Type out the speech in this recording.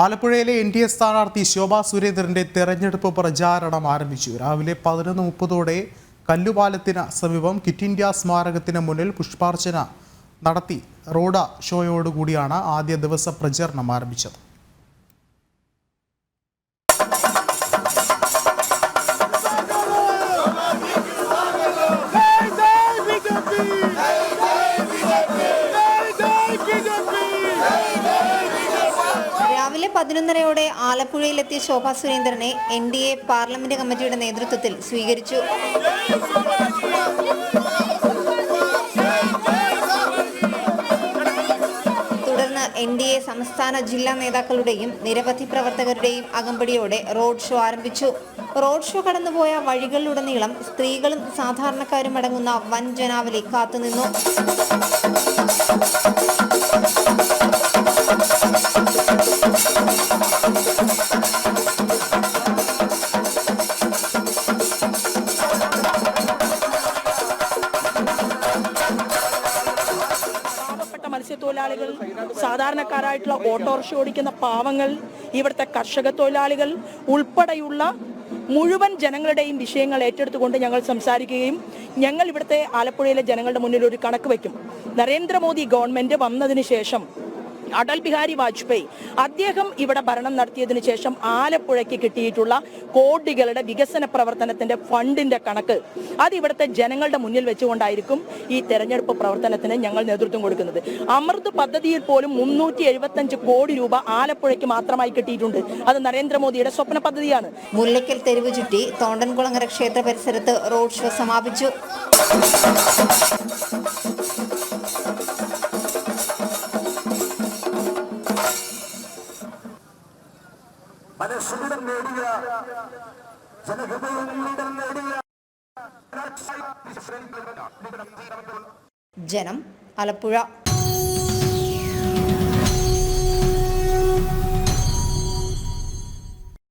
ആലപ്പുഴയിലെ N D A സ്ഥാനാർത്ഥി ശോഭാ സുരേന്ദ്രന്റെ തെരഞ്ഞെടുപ്പ് പ്രചാരണം ആരംഭിച്ചു. രാവിലെ പതിനൊന്ന് മുപ്പതോടെ കല്ലുപാലത്തിന് സമീപം കിറ്റ് ഇന്ത്യ സ്മാരകത്തിന് മുന്നിൽ പുഷ്പാർച്ചന നടത്തി. റോഡ ഷോയോടുകൂടിയാണ് ആദ്യ ദിവസ പ്രചരണം ആരംഭിച്ചത്. രാവിലെ പതിനൊന്നരയോടെ ആലപ്പുഴയിലെത്തിയ ശോഭാ സുരേന്ദ്രനെ എൻ ഡി എ പാർലമെന്റ് കമ്മിറ്റിയുടെ നേതൃത്വത്തിൽ സ്വീകരിച്ചു. തുടർന്ന് എൻ ഡി എ സംസ്ഥാന ജില്ലാ നേതാക്കളുടെയും നിരവധി പ്രവർത്തകരുടെയും അകമ്പടിയോടെ റോഡ് ഷോ ആരംഭിച്ചു. റോഡ് ഷോ കടന്നുപോയ വഴികളിലുടനീളം സ്ത്രീകളും സാധാരണക്കാരും അടങ്ങുന്ന വൻ ജനാവലി കാത്തുനിന്നു. മത്സ്യത്തൊഴിലാളികൾ സാധാരണക്കാരായിട്ടുള്ള ഓട്ടോറിക്ഷ ഓടിക്കുന്ന പാവങ്ങൾ ഇവിടുത്തെ കർഷക തൊഴിലാളികൾ ഉൾപ്പെടെയുള്ള മുഴുവൻ ജനങ്ങളുടെയും വിഷയങ്ങൾ ഏറ്റെടുത്തുകൊണ്ട് ഞങ്ങൾ സംസാരിക്കുകയും ഞങ്ങൾ ഇവിടുത്തെ ആലപ്പുഴയിലെ ജനങ്ങളുടെ മുന്നിൽ ഒരു കണക്ക് വയ്ക്കും. നരേന്ദ്രമോദി ഗവൺമെന്റ് വന്നതിന് ശേഷം അടൽ ബിഹാരി വാജ്പേയി. അദ്ദേഹം ഇവിടെ ഭരണം നടത്തിയതിനു ശേഷം ആലപ്പുഴയ്ക്ക് കിട്ടിയിട്ടുള്ള കോടികളുടെ വികസന പ്രവർത്തനത്തിന്റെ ഫണ്ടിന്റെ കണക്ക് അത് ഇവിടുത്തെ ജനങ്ങളുടെ മുന്നിൽ വെച്ചുകൊണ്ടായിരിക്കും ഈ തെരഞ്ഞെടുപ്പ് പ്രവർത്തനത്തിന് ഞങ്ങൾ നേതൃത്വം കൊടുക്കുന്നത്. അമൃത് പദ്ധതിയിൽ പോലും മുന്നൂറ്റി എഴുപത്തഞ്ച് കോടി രൂപ ആലപ്പുഴയ്ക്ക് മാത്രമായി കിട്ടിയിട്ടുണ്ട്. അത് നരേന്ദ്രമോദിയുടെ സ്വപ്ന പദ്ധതിയാണ്. മുല്ലയ്ക്കൽ തെരുവ് ചുറ്റി തോണ്ടൻകുളങ്ങര ക്ഷേത്ര പരിസരത്ത് റോഡ് ഷോ സമാപിച്ചു. മനസ്സിലിടം നേടിയ ജനഹൃദയങ്ങളിടം നേടിയ ജനം ആലപ്പുഴ.